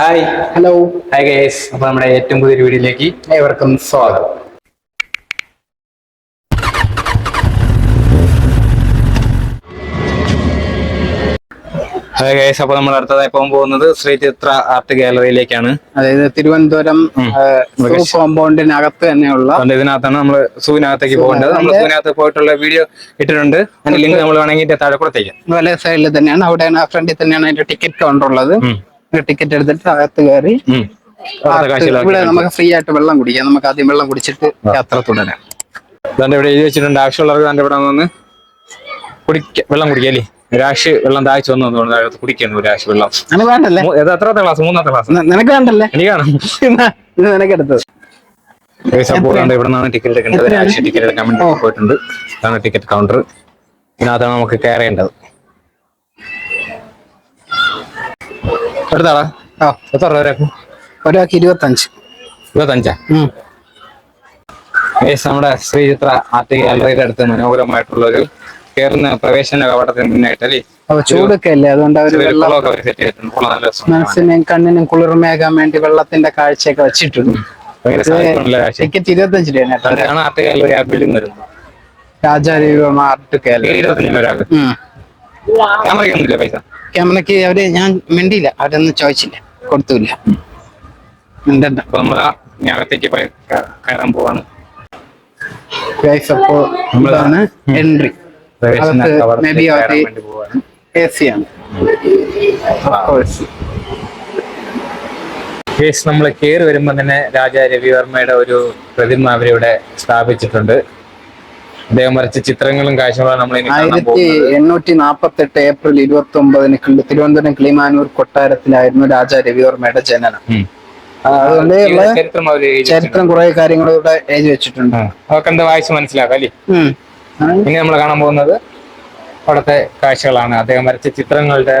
Hi hello hi guys അപ്പൊ നമ്മുടെ ഏറ്റവും പുതിയൊരു വീഡിയോയിലേക്ക് ഏവർക്കും സ്വാഗതം. ഹായ് ഗൈസ് അപ്പൊ നമ്മൾ അടുത്തതായി പോകാൻ പോകുന്നത് ശ്രീ ചിത്ര ആർട്ട് ഗാലറിയിലേക്കാണ്. അതായത് തിരുവനന്തപുരം കോമ്പൗണ്ടിനകത്ത് തന്നെയുള്ള ഇതിനകത്താണ് നമ്മൾ സൂവിനകത്തേക്ക് പോകേണ്ടത്. നമ്മൾ സൂവിനകത്ത് പോയിട്ടുള്ള വീഡിയോ ഇട്ടിട്ടുണ്ട്. അതിന്റെ ലിങ്ക് നമ്മൾ വേണമെങ്കിൽ താഴെ കൊടുത്തേക്കാം വല സൈഡിൽ തന്നെയാണ്. അവിടെ ഫ്രണ്ടിൽ തന്നെയാണ് അതിന്റെ ടിക്കറ്റ് കൗണ്ടർ ഉള്ളത്. ടിക്കറ്റ് എടുത്തിട്ട് അകത്ത് കയറി ഇവിടെ നമുക്ക് ഫ്രീ ആയിട്ട് വെള്ളം കുടിക്കാം. നമുക്ക് ആദ്യം വെള്ളം കുടിച്ചിട്ട് യാത്ര തുടരാം. ഇവിടെ എഴുതി വെച്ചിട്ടുണ്ട്. ആവശ്യമുള്ളവർക്ക് തന്റെ ഇവിടെ വന്ന് കുടിക്ക വെള്ളം കുടിക്കാം അല്ലേ? രാഷ് വെള്ളം ദാഹിച്ചു വന്നു തോന്നുന്നു കുടിക്കണം കുടിക്കുന്നു ഒരാഴ്ച വെള്ളം. എത്രാത്ത വേണ്ടല്ലേ? ഇത് എത്രാമത്തെ ക്ലാസ് മൂന്നാമത്തെ ക്ലാസ് നിനക്ക് വേണ്ടല്ലേ? എനിക്ക് നിനക്ക് എടുത്തത്. സപ്പോർട്ട് ഇവിടെ നിന്നാണ് ടിക്കറ്റ് എടുക്കേണ്ടത്. ഒരാഴ്ച ടിക്കറ്റ് എടുക്കാൻ വേണ്ടി പോയിട്ടുണ്ട്. ഇതാണ് ടിക്കറ്റ് കൗണ്ടർ ഇതിനകത്താണ് നമുക്ക് കയറേണ്ടത്. എടുത്താളാ ആ. എത്ര രൂപ വരെയാക്കും ഒരാൾക്ക് ഇരുപത്തഞ്ച്. ഇരുപത്തഞ്ചാ? നമ്മുടെ ശ്രീചിത്ര ആർട്ട് ഗാലറിയുടെ അടുത്ത് മനോഹരമായിട്ടുള്ള ഒരു കയറുന്ന പ്രവേശന കവാടത്തിന് മുന്നായിട്ട് അല്ലേ ചൂടൊക്കെ അല്ലേ? അതുകൊണ്ട് അവർ മനസ്സിനും കണ്ണിനും കുളിർമയാകാൻ വേണ്ടി വെള്ളത്തിന്റെ കാഴ്ചയൊക്കെ വെച്ചിട്ടുണ്ട്. ടിക്കറ്റ് ഇരുപത്തഞ്ച് രൂപയാണ് ആർട്ട് ഗാലറി ആ ബിൽഡിംഗ് വരുന്നത്. Raja Ravi Varma art gallery. ഇരുപത്തഞ്ചിന് ഒരാൾക്ക്. ക്യാമറയ്ക്കൊന്നുമില്ല പൈസ. ക്യാമറയ്ക്ക് അവർ ഞാൻ മിണ്ടിയില്ല. അവരൊന്നും ചോദിച്ചില്ല. കൊടുത്തില്ല. മിണ്ടണ്ട. അപ്പൊ നമ്മൾ അകത്തേക്ക് പോയി ക- കയറാൻ പോവാണ്. ഗൈസ് അപ്പോ ഇതാണ് എൻട്രി അവർ എ സി ആണ്. കേസ് നമ്മൾ കയറി വരുമ്പോൾ തന്നെ രാജാ രവിവർമ്മയുടെ ഒരു പ്രതിമ അവരിവിടെ സ്ഥാപിച്ചിട്ടുണ്ട്. അദ്ദേഹം വരച്ച ചിത്രങ്ങളും കാഴ്ചകളും നമ്മൾ ആയിരത്തി എണ്ണൂറ്റി നാപ്പത്തി എട്ട് ഏപ്രിൽ ഇരുപത്തി ഒമ്പതിന് തിരുവനന്തപുരം കിളിമാനൂർ കൊട്ടാരത്തിലായിരുന്നു രാജാ രവിവർമ്മയുടെ ജനനം. അതുകൊണ്ട് ചരിത്രം കുറെ കാര്യങ്ങൾ ഇവിടെ എഴുതി വെച്ചിട്ടുണ്ട്. അവർക്ക് അതൊക്കെ എന്താ വായിച്ച് മനസ്സിലാക്കാം അല്ലേ? പിന്നെ ഇനി നമ്മൾ കാണാൻ പോകുന്നത് അവിടുത്തെ കാഴ്ചകളാണ്. അദ്ദേഹം വരച്ച ചിത്രങ്ങളുടെ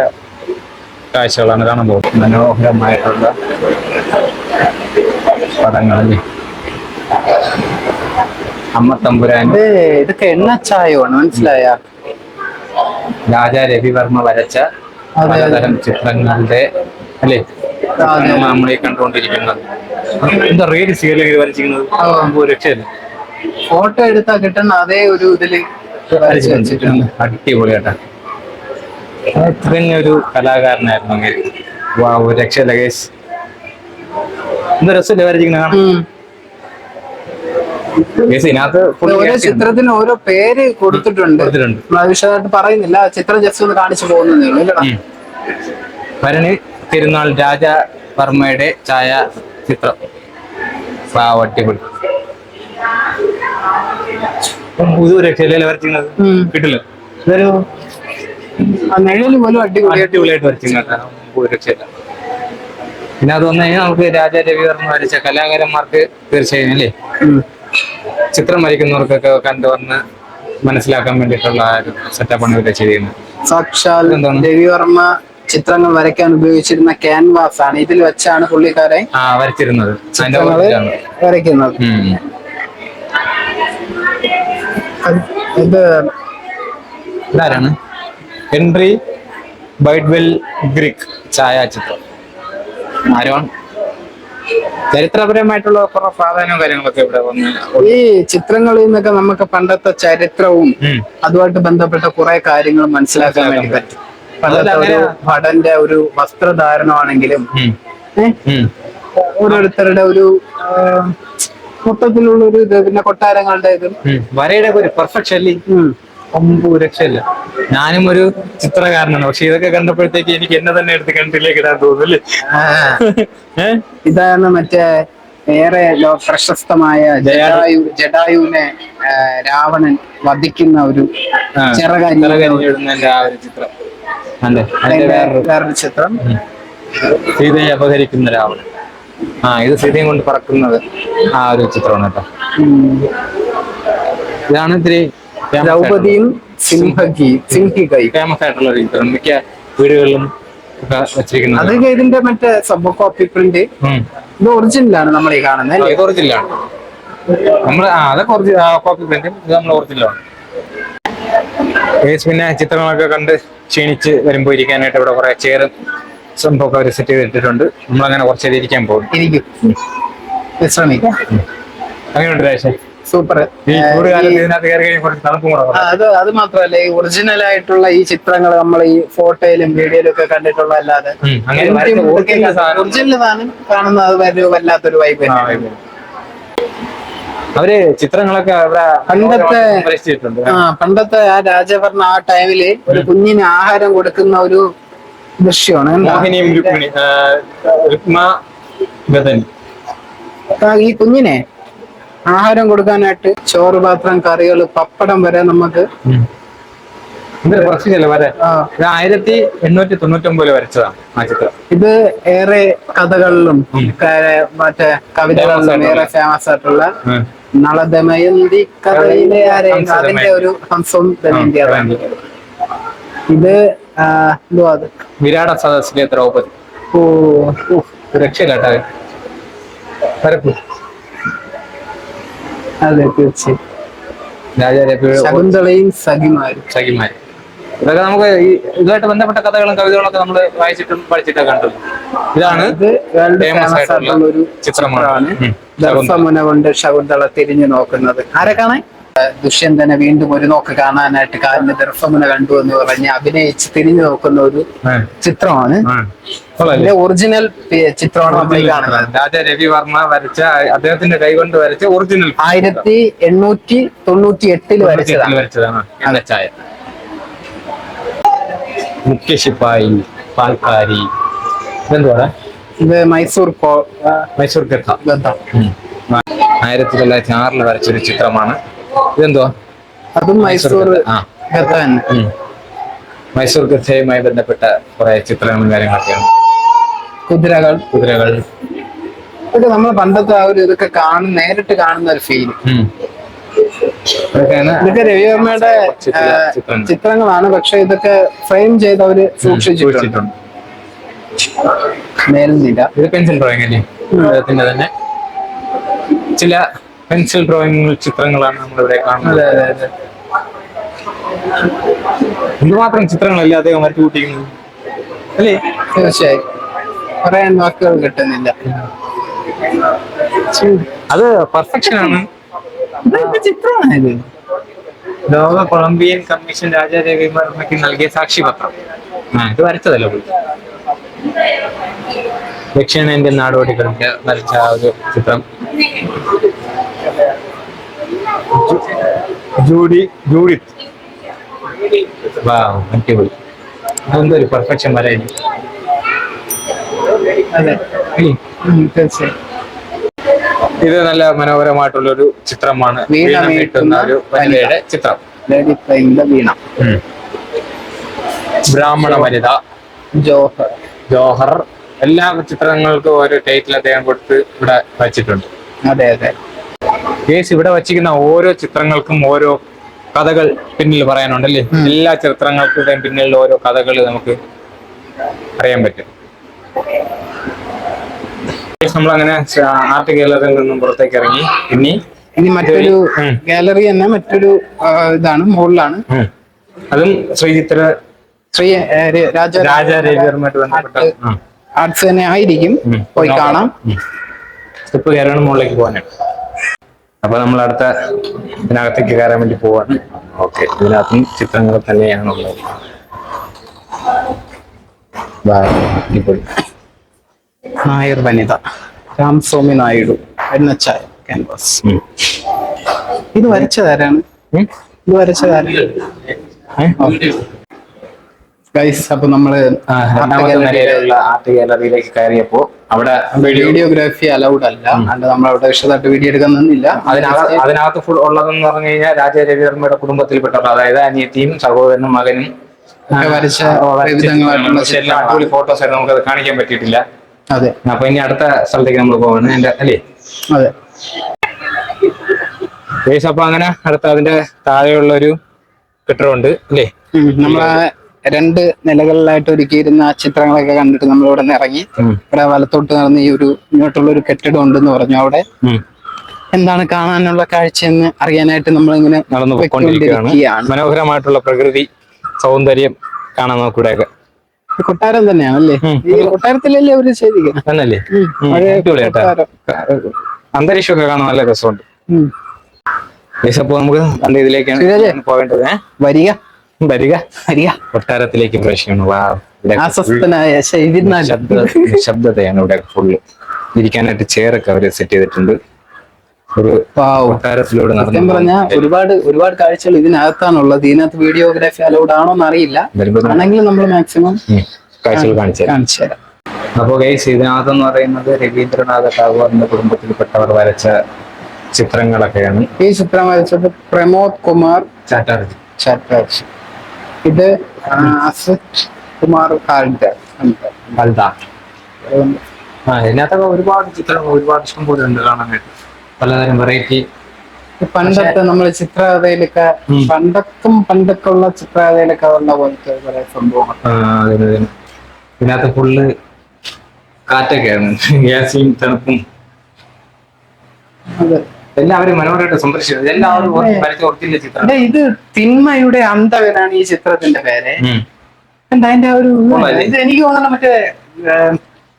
കാഴ്ചകളാണ് കാണാൻ പോകുന്നത്. മനോഹരമായിട്ടുള്ള പടങ്ങളല്ലേ? അമ്മ തമ്പുരാൻ ഇതൊക്കെ എണ്ണ എണ്ണച്ചായമാണ് മനസ്സിലായ? രാജാ രവിവർമ്മ വരച്ച. പലതരം ചിത്രങ്ങളുടെ അല്ലേ? നമ്മളെ കണ്ടുകൊണ്ടിരിക്കുന്നത്. എന്താ റേഡ് സീരിയൽ വരച്ചിരിക്കുന്നത്? രക്ഷയില്ല ഫോട്ടോ എടുത്താ കിട്ടുന്ന അതേ ഒരു ഇതിൽ അടിപൊളിയാട്ടാ. ഇത്രയും ഒരു കലാകാരനായിരുന്നു അങ്ങനെ വാ രക്ഷയില്ല കേസ് എന്താ രസമല്ലേ വരച്ചിരിക്കുന്നത് കാണാൻ ഉം. കേസ് ഇതിനകത്ത് full ഓരോ. ചിത്രത്തിന് ഓരോ പേര് കൊടുത്തിട്ടുണ്ട്. വിശദമായിട്ട് പറയുന്നില്ല ചിത്രം ജസ്റ്റ് ഒന്ന് കാണിച്ചു പോകുന്നു ഉള്ളൂ രാജ വർമ്മയുടെ ഭരണി തിരുനാൾ ഛായ ചിത്രം. അടിപൊളി. വരച്ചിരുന്നത്? കിട്ടില്ല. ഇതൊരു പോലും അടിപൊളിയായിട്ട് രക്ഷയില്ല പിന്നെ അത് വന്നു കഴിഞ്ഞാൽ നമുക്ക് രാജാ രവിവർമ്മ വരച്ച കലാകാരന്മാർക്ക് തീർച്ചയായും അല്ലേ. ചിത്രം വരയ്ക്കുന്നവർക്കൊക്കെ കണ്ടുവന്ന് മനസ്സിലാക്കാൻ വേണ്ടിയിട്ടുള്ള ഒരു സെറ്റപ്പാണ് ഇവരെ ചെയ്യുന്നത് സാക്ഷാൽ? രവിവർമ്മ ചിത്രങ്ങൾ വരയ്ക്കാൻ ഉപയോഗിച്ചിരുന്ന ക്യാൻവാസ് ആണ്. ഇതിൽ വെച്ചാണ് പുള്ളിക്കാരെ വരച്ചിരുന്നത്. വരയ്ക്കുന്നത്. ഇത് ഇതാരാണ്? ഹെൻറി ബൈഡ്വെൽ ഗ്രിക് ഛായാചിത്രം. ആരുമാണ് ചരിത്രപരമായിട്ടുള്ള കുറെ പ്രാധാന്യവും കാര്യങ്ങളൊക്കെ ഇവിടെ വന്ന് ഈ ചിത്രങ്ങളിൽ നിന്നൊക്കെ നമുക്ക് പണ്ടത്തെ ചരിത്രവും. അതുമായിട്ട് ബന്ധപ്പെട്ട കുറെ കാര്യങ്ങൾ മനസ്സിലാക്കാൻ വേണ്ടി പറ്റും. പണ്ടത്തെ ഒരു ഭടന്റെ ഒരു വസ്ത്രധാരണമാണെങ്കിലും ഓരോരുത്തരുടെ ഒരു മൊത്തത്തിലുള്ള ഒരു ഇത് പിന്നെ കൊട്ടാരങ്ങളുടെ ഇതും. വരയുടെ ഒരു പെർഫെക്ഷൻ ഒമ്പു രക്ഷയില്ല. ഞാനും ഒരു ചിത്രകാരനാണ്. പക്ഷെ ഇതൊക്കെ കണ്ടപ്പോഴത്തേക്ക് എനിക്ക് എന്നെ തന്നെ എടുത്ത് കിണറ്റിലേക്ക് ഇടാൻ തോന്നുന്നു ആ, ഇതാണ് മറ്റേ ഏറെ പ്രശസ്തമായ ജഡായു ജഡായുവിനെ രാവണൻ വധിക്കുന്ന ഒരു ചിറകരി ചിത്രം. സീതയെ അപഹരിക്കുന്ന രാവണൻ. ആ ഇത് സീതയും കൊണ്ട് പറക്കുന്നത് ആ ഒരു ചിത്രമാണ് കേട്ടോ. ഇതാണ് ഇത്തിരി ദ്രൗപദിയും സിംഹകി സിംഹികൈ. ഫേമസ് ആയിട്ടുള്ള ഒരു ചിത്രം മിക്ക വീടുകളിലും വെച്ചിരിക്കുന്നത്. അതൊക്കെ ഇതിന്റെ മറ്റേ സബ് കോപ്പി പ്രിന്റ്. ഇത് ഒറിജിനലാണ് നമ്മൾ ഈ കാണുന്നത് ഇത് ഒറിജിനലാണ് നമ്മൾ ആ അതൊക്കെ ഒറിജിനൽ കോപ്പി പ്രിന്റും ഇത് നമ്മൾ ഒറിജിനലാണ് പിന്നെ ചിത്രങ്ങളൊക്കെ കണ്ട് ക്ഷീണിച്ച് വരുമ്പോൾ ഇരിക്കാനായിട്ട് ഇവിടെ കുറെ ചെയറും സംഭവമൊക്കെ അവർ സെറ്റ് ചെയ്തിട്ടുണ്ട്. നമ്മളങ്ങനെ കുറച്ച് നേരം ഇരിക്കാൻ പോകും ഇരിക്കും. വിശ്രമിക്കാം. അങ്ങനെയുണ്ട് രാശേ സൂപ്പർ. അത് അത് മാത്രല്ല ഈ ഒറിജിനൽ ആയിട്ടുള്ള ഈ ചിത്രങ്ങൾ നമ്മൾ ഈ ഫോട്ടോയിലും വീഡിയോയിലും ഒക്കെ കണ്ടിട്ടുള്ള അല്ലാതെ ഒറിജിനൽ സാധനം. കാണുന്നത് വല്ലാത്തൊരു വൈബ് തന്നെയാണ്. അവർ ചിത്രങ്ങളൊക്കെ പണ്ടത്തെ- ആ പണ്ടത്തെ ആ രാജഭരണ ആ ടൈമിൽ ഒരു കുഞ്ഞിന് ആഹാരം കൊടുക്കുന്ന ഒരു ദൃശ്യമാണ്. ഈ കുഞ്ഞിനെ? ആഹാരം കൊടുക്കാനായിട്ട് ചോറ് പാത്രം കറികൾ പപ്പടം വരെ നമുക്ക് ആയിരത്തി എണ്ണൂറ്റി തൊണ്ണൂറ്റി ഒമ്പതിൽ വരച്ചതാണ് ഇത് ഏറെ കഥകളിലും മറ്റേ കവിതകളിലും ഏറെ ഫേമസ് ആയിട്ടുള്ള. നളദമയന്തി കഥയിലെ അതിന്റെ ഒരു ഹംസം ദമയന്തി അതാണ് ഇത് എന്തുവാ അത്? വിരാട സദസ്സിലെ ദ്രൗപദി. ഓ. രക്ഷ ഇത് കേട്ടോ വരപ്പു അതെ തീർച്ചയായും. ശകുന്തളയും സഖിമാരും. സഖിമാരും. ഇതൊക്കെ നമുക്ക് ഈ ഇതുമായിട്ട് ബന്ധപ്പെട്ട കഥകളും കവിതകളൊക്കെ നമ്മൾ വായിച്ചിട്ടും പഠിച്ചിട്ടൊക്കെ കണ്ടു. ഇതാണ് ഫേമസ് ആയിട്ടുള്ള ഒരു ചിത്രമാണ്. ഉം. ദർഭമുന കൊണ്ട് ശകുന്തള തിരിഞ്ഞു നോക്കുന്നത്. ആരെ കാണാൻ? ദുഷ്യന്തനെ വീണ്ടും ഒരു നോക്ക് കാണാനായിട്ട് കാലിന് ദർഭമുന കണ്ടു എന്ന് പറഞ്ഞ് അഭിനയിച്ച് തിരിഞ്ഞു നോക്കുന്ന ഒരു ചിത്രമാണ്. കൊള്ളാല്ലേ? ഒറിജിനൽ ചിത്രമാണ് നമ്മൾ കാണുന്നത്. രാജ രവിവർമ്മ വരച്ച അദ്ദേഹത്തിന്റെ കൈകൊണ്ട് വരച്ച ഒറിജിനൽ ആയിരത്തി എണ്ണൂറ്റി തൊണ്ണൂറ്റി എട്ടിൽ വരച്ചതാണ്. ചായ മുഖ്യ ശിപ്പായി പാൽക്കാരി. ഇതെന്തുവാ ഇത് മൈസൂർ മൈസൂർ. ആയിരത്തി തൊള്ളായിരത്തി ആറിൽ വരച്ചൊരു ചിത്രമാണ്. ഇതെന്തുവാ? അതും മൈസൂർ തന്നെ. മൈസൂർ ഗദ്ധയുമായി ബന്ധപ്പെട്ട കുറെ ചിത്രങ്ങളും കാര്യങ്ങളൊക്കെയാണ്. കുതിരകൾ. കുതിരകൾ. ഇതൊക്കെ നമ്മൾ പണ്ടത്തെ ആ ഒരു ഇതൊക്കെ കാണുന്ന നേരിട്ട് കാണുന്ന ഒരു ഫീൽ ഇതൊക്കെ രവിവർമ്മയുടെ. ചിത്രങ്ങളാണ്. പക്ഷെ ഇതൊക്കെ ഫ്രെയിം ചെയ്ത് അവർ സൂക്ഷിച്ചിട്ടുണ്ട്. മേലുന്നില്ല ഇത് പെൻസിൽ ഡ്രോയിങ് അല്ലേ? തന്നെ. ചില പെൻസിൽ ഡ്രോയിങ് ചിത്രങ്ങളാണ് നമ്മളിവിടെ കാണുന്നത്. എന്തുമാത്രം ചിത്രങ്ങളല്ലേ അദ്ദേഹം വരച്ചു കൂട്ടിക്കുന്നത് അല്ലേ? തീർച്ചയായും. പറയാൻ വാക്കുകൾ കിട്ടുന്നില്ല. അത് പെർഫെക്ഷൻ ആണ്. ലോക കൊളംബിയൻ കമ്മീഷൻ രാജാ രവിവർമ്മയ്ക്ക് നൽകിയ സാക്ഷിപത്രം. ആ ഇത് വരച്ചതല്ല ദക്ഷിണേന്ത്യൻ നാടോടികളുടെ വരച്ച ആ ഒരു ചിത്രം. ജൂഡി ജൂഡിത്ത് വാ അടിപൊളി. അതെന്തൊരു പെർഫെക്ഷൻ വരായിരുന്നു ഇത് നല്ല മനോഹരമായിട്ടുള്ള ഒരു ചിത്രമാണ്. വീണ ഒരു വനിതയുടെ ചിത്രം. വീണ ബ്രാഹ്മണ വനിത. ജോഹർ. ജോഹർ. എല്ലാ ചിത്രങ്ങൾക്കും ഒരു ടൈറ്റിൽ അദ്ദേഹം കൊടുത്ത് ഇവിടെ വച്ചിട്ടുണ്ട്. അതെ അതെ. കേസ് ഇവിടെ വച്ചിരിക്കുന്ന ഓരോ ചിത്രങ്ങൾക്കും ഓരോ കഥകൾ പിന്നിൽ പറയാനുണ്ടല്ലേ? എല്ലാ ചിത്രങ്ങൾക്കും പിന്നിലുള്ള ഓരോ കഥകൾ നമുക്ക് അറിയാൻ പറ്റും. നമ്മളങ്ങനെ ആർട്ട് ഗാലറിയിൽ നിന്നും പുറത്തേക്ക് ഇറങ്ങി. ഇനി ഇനി മറ്റൊരു. ഗാലറി തന്നെ മറ്റൊരു ഇതാണ് മുകളിലാണ്. അതും ശ്രീചിത്ര ശ്രീ രാജ രാജ രവിവർമ്മയായിട്ട് ബന്ധപ്പെട്ട ആർട്സ് തന്നെ ആയിരിക്കും. പോയി കാണാം. സ്റ്റെപ്പ് കയറാണ് മുകളിലേക്ക് പോകാനാണ് അപ്പൊ നമ്മൾ അടുത്ത ഇതിനകത്തേക്ക് കയറാൻ വേണ്ടി പോവാണ് ഓക്കെ ഇതിനകത്തും ചിത്രങ്ങൾ തന്നെയാണുള്ളത് അടിപൊളി. നായർ വനിത രാംസ്വാമി നായിഡു എണ്ണച്ചായ ക്യാൻവാസ്. ഇത് വരച്ചതാരാണ്? ഇത് വരച്ചതാരാണ്? ഗൈസ് അപ്പൊ നമ്മൾ ആർട്ട് ഗാലറിയിലേക്ക് കയറിയപ്പോ അവിടെ വീഡിയോഗ്രാഫി അലൗഡ് അല്ല. അല്ല നമ്മൾ അവിടെ വിശദമായിട്ട് വീഡിയോ എടുക്കാൻ നിന്നില്ല. അതിനകത്ത് അതിനകത്ത് ഫുൾ ഉള്ളതെന്ന് പറഞ്ഞു കഴിഞ്ഞാൽ രാജ രവിവർമ്മയുടെ കുടുംബത്തിൽപ്പെട്ടവർ അതായത് അനിയത്തിയും സഹോദരനും മകനും വരച്ച അടിപൊളി ഫോട്ടോസ് ആയിട്ട് നമുക്കത് കാണിക്കാൻ പറ്റിയിട്ടില്ല. അതെ. അപ്പൊ ഇനി അടുത്ത സ്ഥലത്തേക്ക് നമ്മൾ പോകണം എന്റെ അല്ലേ? അതെ. അപ്പൊ അങ്ങനെ അടുത്ത അതിന്റെ താഴെയുള്ള ഒരു കെട്ടിടമുണ്ട്. അല്ലേ? നമ്മളെ രണ്ട് നിലകളിലായിട്ട് ഒരുക്കിയിരുന്ന ചിത്രങ്ങളൊക്കെ കണ്ടിട്ട് നമ്മൾ ഇവിടെ നിന്ന് ഇറങ്ങി. ഇവിടെ വലത്തോട്ട് നടന്ന് ഈ ഒരു ഇങ്ങോട്ടുള്ള ഒരു കെട്ടിടം ഉണ്ടെന്ന് പറഞ്ഞു അവിടെ. എന്താണ് കാണാനുള്ള കാഴ്ചയെന്ന് അറിയാനായിട്ട് നമ്മൾ ഇങ്ങനെ നടന്നു പോയിക്കൊണ്ടിരിക്കുകയാണ്. മനോഹരമായിട്ടുള്ള പ്രകൃതി സൗന്ദര്യം കാണാൻ നമുക്കിവിടെയൊക്കെ ഇത് കൊട്ടാരം തന്നെയാണല്ലേ? ഈ കൊട്ടാരത്തിലല്ലേ അവർ ചെയ്തിരിക്കുന്നത്. അന്തരീക്ഷമൊക്കെ കാണാൻ നല്ല രസമുണ്ട്. അപ്പൊ നമുക്ക് നല്ല ഇതിലേക്കാണ് പോകേണ്ടത് വരിക. വരിക. വരിക. കൊട്ടാരത്തിലേക്ക് അസ്വസ്ഥനായ ശബ്ദതയാണ് ഇവിടെ ഫുള്ള് ഇരിക്കാനായിട്ട് ചെയറൊക്കെ അവർ സെറ്റ് ചെയ്തിട്ടുണ്ട്. ഒരു. കൊട്ടാരത്തിലൂടെ സത്യം ഒരുപാട് ഒരുപാട് കാഴ്ചകൾ ഇതിനകത്താണുള്ളത്. ഇതിനകത്ത് വീഡിയോഗ്രാഫി അലൗഡ് ആണോ എന്നറിയില്ല അറിയില്ല ആണെങ്കിലും നമ്മൾ മാക്സിമം കാഴ്ചകൾ കാണിച്ചു തരാം. കാണിച്ചു തരാം. അപ്പൊ ഗൈസ് ഇതിനകത്ത് എന്ന് പറയുന്നത് രവീന്ദ്രനാഥ ടാഗോറിന്റെ കുടുംബത്തിൽപ്പെട്ടവർ വരച്ച ചിത്രങ്ങളൊക്കെയാണ്. ഈ ചിത്രം വരച്ചത് പ്രമോദ് കുമാർ ചാറ്റാർജി. ചാറ്റാർജി. ഇത് അസിത് കുമാർ ആ ഇതിനകത്തൊക്കെ ഒരുപാട് ചിത്രങ്ങൾ ഒരുപാട് ഇഷ്ടം പോലെ ഉണ്ട് കാണാനായിട്ട് പലതരം വെറൈറ്റി പണ്ടത്തെ നമ്മൾ ചിത്രകഥയിലൊക്കെ പണ്ടത്തും പണ്ടക്കും പണ്ടൊക്കെ ഉള്ള ചിത്രകഥയിലൊക്കെ ഉള്ള പോലത്തെ കുറെ സംഭവങ്ങൾ? ഇതിനകത്ത് ഫുള്ള് കാറ്റൊക്കെയാണ്. ഗ്യാസും തണുപ്പും. അതെ. എല്ലാവരും മനോഹരമായിട്ട് സംരക്ഷിച്ചത് എല്ലാവരും വരച്ച ഒറിജിനൽ ചിത്രം. ഇത് തിന്മയുടെ അന്തവനാണ് ഈ ചിത്രത്തിന്റെ പേര്. എന്താ അതിന്റെ ഒരു ഇത്? എനിക്ക് തോന്നുന്നു മറ്റേ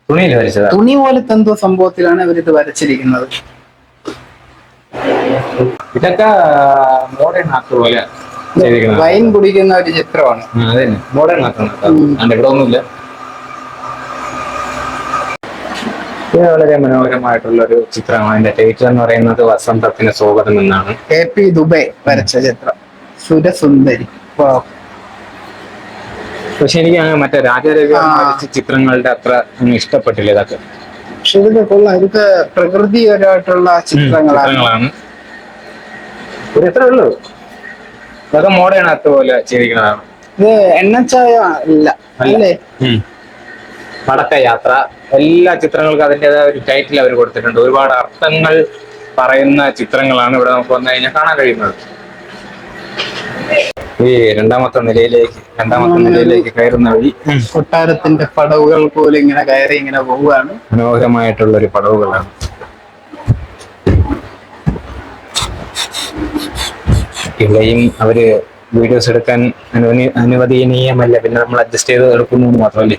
തുണിയിൽ വരച്ചത്. തുണി പോലത്തെ എന്തോ സംഭവത്തിലാണ് ഇവരിത് വരച്ചിരിക്കുന്നത്. ഇതൊക്കെ മോഡേൺ ആർട്ട് പോലെ വൈൻ കുടിക്കുന്ന ഒരു ചിത്രമാണ്. മോഡേൺ ആർട്ടാണ് ഇവിടെ ഒന്നുമില്ല. ഇത് വളരെ മനോഹരമായിട്ടുള്ള ഒരു ചിത്രമാണ്. അതിന്റെ ടൈറ്റിൽ എന്ന് പറയുന്നത് വസന്തത്തിന് സ്വാഗതം എന്നാണ്. കെ പി ദുബൈ വരച്ച ചിത്രം. സുരസുന്ദരി. പക്ഷെ എനിക്ക് മറ്റേ രാജാരവി വരച്ച ചിത്രങ്ങളുടെ അത്ര ഇഷ്ടപ്പെട്ടില്ല ഇതൊക്കെ. പക്ഷെ ഇതൊക്കെ കൊള്ളാം. ഇതൊക്കെ പ്രകൃതിപരമായിട്ടുള്ള ചിത്രങ്ങളാണ്. ഒരു എത്ര ഉള്ളൂ? ഇതൊക്കെ മോഡേൺ ആർട്ട് പോലെ ചെയ്തിരിക്കുന്നതാണ്. ഇത് എണ്ണച്ചായ അല്ല. അല്ലേ. വടക്ക യാത്ര എല്ലാ ചിത്രങ്ങൾക്കും അതിന്റെതായ ഒരു ടൈറ്റിൽ അവർ കൊടുത്തിട്ടുണ്ട്. ഒരുപാട് അർത്ഥങ്ങൾ പറയുന്ന ചിത്രങ്ങളാണ് ഇവിടെ നമുക്ക് വന്നു കഴിഞ്ഞാൽ കാണാൻ കഴിയുന്നത്. ഈ രണ്ടാമത്തെ നിലയിലേക്ക് രണ്ടാമത്തെ നിലയിലേക്ക് കയറുന്ന വഴി. കൊട്ടാരത്തിന്റെ പടവുകൾ പോലെ ഇങ്ങനെ കയറി ഇങ്ങനെ പോവുകയാണ്. മനോഹരമായിട്ടുള്ള ഒരു പടവുകളാണ്. ഇവിടെയും അവർ വീഡിയോസ് എടുക്കാൻ അനുവദി അനുവദനീയമല്ല. പിന്നെ നമ്മൾ അഡ്ജസ്റ്റ് ചെയ്ത് എടുക്കുന്നു മാത്രമല്ലേ.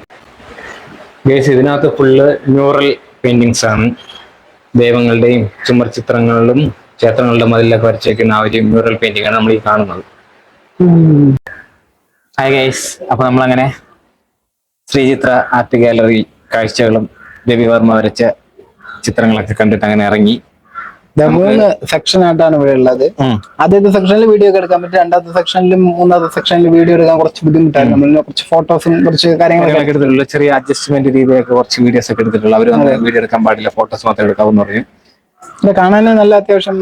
ഗേസ് ഇതിനകത്ത് ഫുള്ള് മ്യൂറൽ പെയിന്റിങ്സ് ആണ്. ദൈവങ്ങളുടെയും ചുമർ ചിത്രങ്ങളിലും ക്ഷേത്രങ്ങളുടെ മതിലൊക്കെ വരച്ചേക്കുന്ന ആ ഒരു മ്യൂറൽ പെയിന്റിംഗ് ആണ് നമ്മൾ ഈ കാണുന്നത്. ഹായ് അപ്പൊ നമ്മളങ്ങനെ ശ്രീചിത്ര ആർട്ട് ഗാലറി കാഴ്ചകളും രവിവർമ്മ വരച്ച ചിത്രങ്ങളൊക്കെ കണ്ടിട്ട് അങ്ങനെ ഇറങ്ങി. മൂന്ന് സെക്ഷൻ ആയിട്ടാണ് ഇവിടെ ഉള്ളത് ആദ്യത്തെ സെക്ഷനിൽ വീഡിയോ ഒക്കെ എടുക്കാൻ പറ്റും രണ്ടാമത്തെ സെക്ഷനിലും മൂന്നാമത്തെ സെക്ഷനിൽ വീഡിയോ എടുക്കാൻ കുറച്ച് ബുദ്ധിമുട്ടാണ് നമ്മൾ കുറച്ച് ഫോട്ടോസും കുറച്ച് കാര്യങ്ങളൊക്കെ എടുത്തിട്ടുള്ളൂ. ചെറിയ അഡ്ജസ്റ്റ്മെന്റ് രീതിയൊക്കെ കുറച്ച് വീഡിയോസ് ഒക്കെ എടുത്തിട്ടുള്ളൂ. അവർ വീഡിയോ എടുക്കാൻ പാടില്ല. ഫോട്ടോസ് മാത്രം എടുക്കാവുന്ന പറയും. ഇത് കാണാൻ നല്ല അത്യാവശ്യം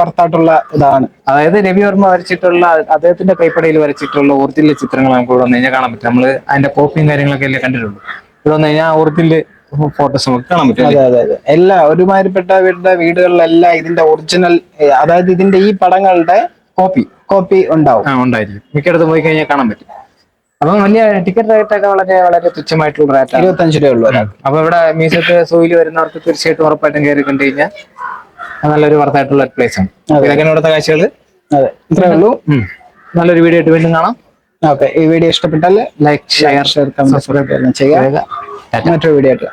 വർത്തായിട്ടുള്ള ഇതാണ്. അതായത് രവി വർമ്മ വരച്ചിട്ടുള്ള അദ്ദേഹത്തിന്റെ കൈപ്പടയിൽ വരച്ചിട്ടുള്ള ഒറിജിനൽ ചിത്രങ്ങൾ നമുക്ക് ഇവിടെ വന്നു കഴിഞ്ഞാൽ കാണാൻ പറ്റും. നമ്മൾ അതിന്റെ കോപ്പിയും കാര്യങ്ങളൊക്കെ അല്ലേ കണ്ടിട്ടുള്ളൂ. ഇവിടെ വന്നു കഴിഞ്ഞാൽ ഒറിജിനൽ ഫോട്ടോസ് നമുക്ക് കാണാൻ പറ്റും അതെ അതെ അതെ. എല്ലാ ഒരുമാതിരിപ്പെട്ട വീടിന്റെ വീടുകളിലെല്ലാം ഇതിന്റെ ഒറിജിനൽ അതായത് ഇതിന്റെ ഈ പടങ്ങളുടെ കോപ്പി കോപ്പി ഉണ്ടാവും. ആ ഉണ്ടായിരിക്കും. മിക്കയിടത്ത് പോയി കഴിഞ്ഞാൽ കാണാൻ പറ്റും. അപ്പം വലിയ ടിക്കറ്റ് റേറ്റ് ഒക്കെ വളരെ വളരെ തുച്ഛമായിട്ടുള്ള റേറ്റ് ഇരുപത്തഞ്ച് രൂപ ഉള്ളൂ. ഒരാൾക്ക് അപ്പൊ ഇവിടെ മ്യൂസിയത്തെ സൂയിൽ വരുന്നവർക്ക് തീർച്ചയായിട്ടും ഉറപ്പായിട്ടും കയറി കണ്ടു കഴിഞ്ഞാൽ നല്ലൊരു വർത്തായിട്ടുള്ള പ്ലേസ് ആണ്. ഇതൊക്കെയാണ് ഇവിടുത്തെ കാഴ്ചകൾ അതെ. ഇത്രേ ഉള്ളൂ. നല്ലൊരു വീഡിയോ ആയിട്ട് വീണ്ടും കാണാം. ഓക്കെ. ഈ വീഡിയോ ഇഷ്ടപ്പെട്ടാൽ ലൈക്ക് ഷെയർ ഷെയർ സബ്സ്ക്രൈബ് ചെയ്യുക. മറ്റൊരു വീഡിയോ ആയിട്ട്